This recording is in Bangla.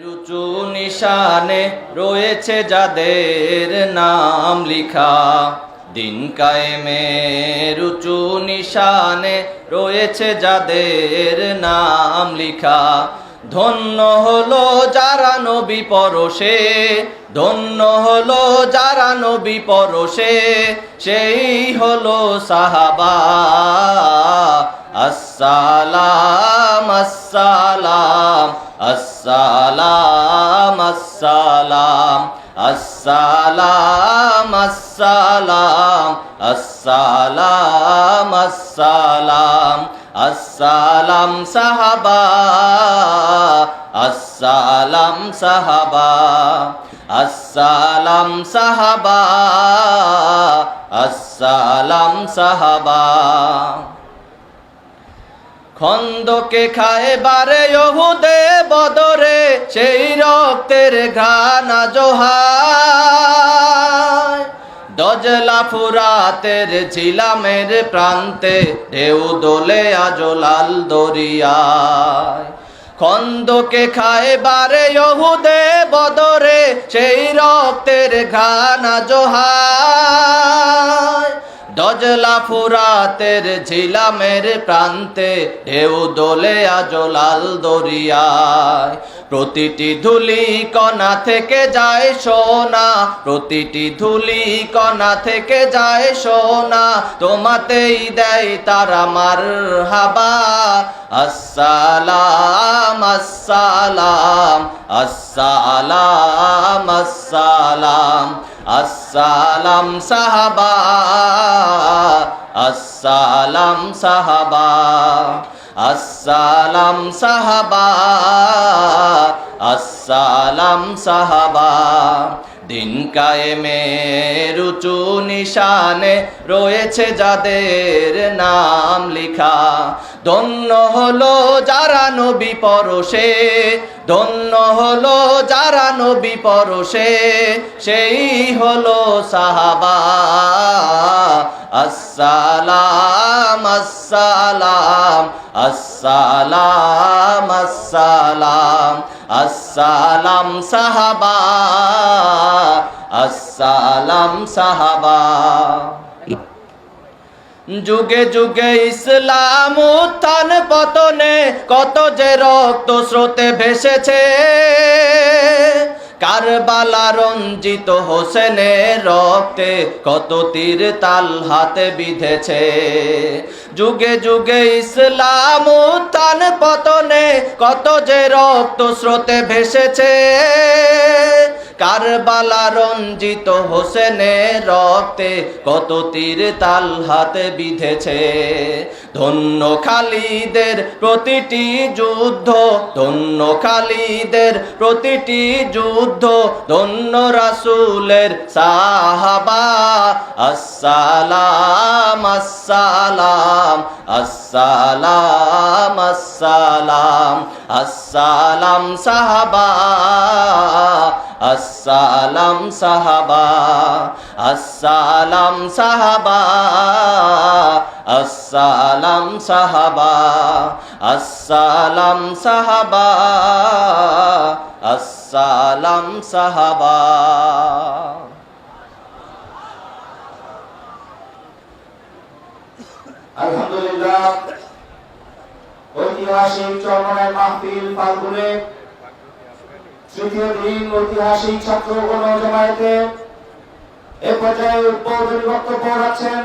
রুচু নিশানে রয়েছে যাদের নাম লিখা। দিন কায়েমে রুচু নিশানে রয়েছে যাদের নাম লিখা। ধন্য হলো যারা নবী পরশে, ধন্য হলো যারা নবী পরশে, সেই হলো সাহাবা। আসসালাম আসসালাম। আসসালাম আসসালাম আসসালাম আসসালাম আসসালাম আসসালাম আসসালাম সাহাবা আসসালাম সাহাবা আসসালাম সাহাবা আসসালাম সাহাবা। খন্দকে খায় বারে ইহুদে বদরে, সেই রক্তের ঘানা জোহায় দজলা ফুরাতের ঝিলামের প্রান্তে ঢেউ দোলে আজলাল দরিয়ায়। খন্দকে খায় বারে ইহুদে বদরে, সেই রক্তের ঘানা জোহায় দজলা ফুরাতের ঝিলামের প্রান্তে ঢেউ দোলে আজলাল দরিয়ায়। প্রতিটি ধুলি কণা থেকে যায় সোনা, প্রতিটি ধুলি কণা থেকে যায় সোনা, তোমাতেই দেয় তারা মার হাবা আসসালাম আসসালাম আসসালাম আসসালাম। আসসালাম সাহাবা আসসালাম সাহাবা আসসালাম সাহাবা আসসালাম সাহাবা। দিন কায়েমে রুচু নিশানে রয়েছে যাদের নাম লিখা। ধন্য হলো যারা নবী পরশে, ধন্য হলো যারা নবী পরশে, সেই হলো সাহাবা। আসসালাম আসসালাম আসসালাম আসসালাম আসসালাম সাহাবা আসসালাম সাহাবা। যুগে যুগে ইসলাম উত্থান পতনে কত যে রক্ত স্রোতে ভেসেছে। কারবালা রঞ্জিত হোসেনের রক্তে কত তীর তাল হাতে বিঁধেছে। যুগে যুগে ইসলাম উত্থান পতনে কত যে রক্ত স্রোতে ভেসেছে। কারবালা রঞ্জিত হোসেনের রক্তে কত তীর তাল হাতে বিঁধেছে। ধন্য খালিদের প্রতিটি যুদ্ধ, ধন্য খালিদের প্রতিটি যুদ্ধ, ধন্য রাসুলের সাহাবা। আসসালাম আসসালাম আসসালাম আসসালাম আসসালাম সাহাবা। আসসালাম সাহাবা আসসালাম সাহাবা আসসালাম সাহাবা আসসালাম সাহাবা আসসালাম সাহাবা। আলহামদুলিল্লাহ, ঐতিহাসিক চরমনের মাহফিল ফাল্গুনে ঐতিহাসিক ছাত্র গণ জমায়েতে এ পর্যায়ে বক্তব্য রাখছেন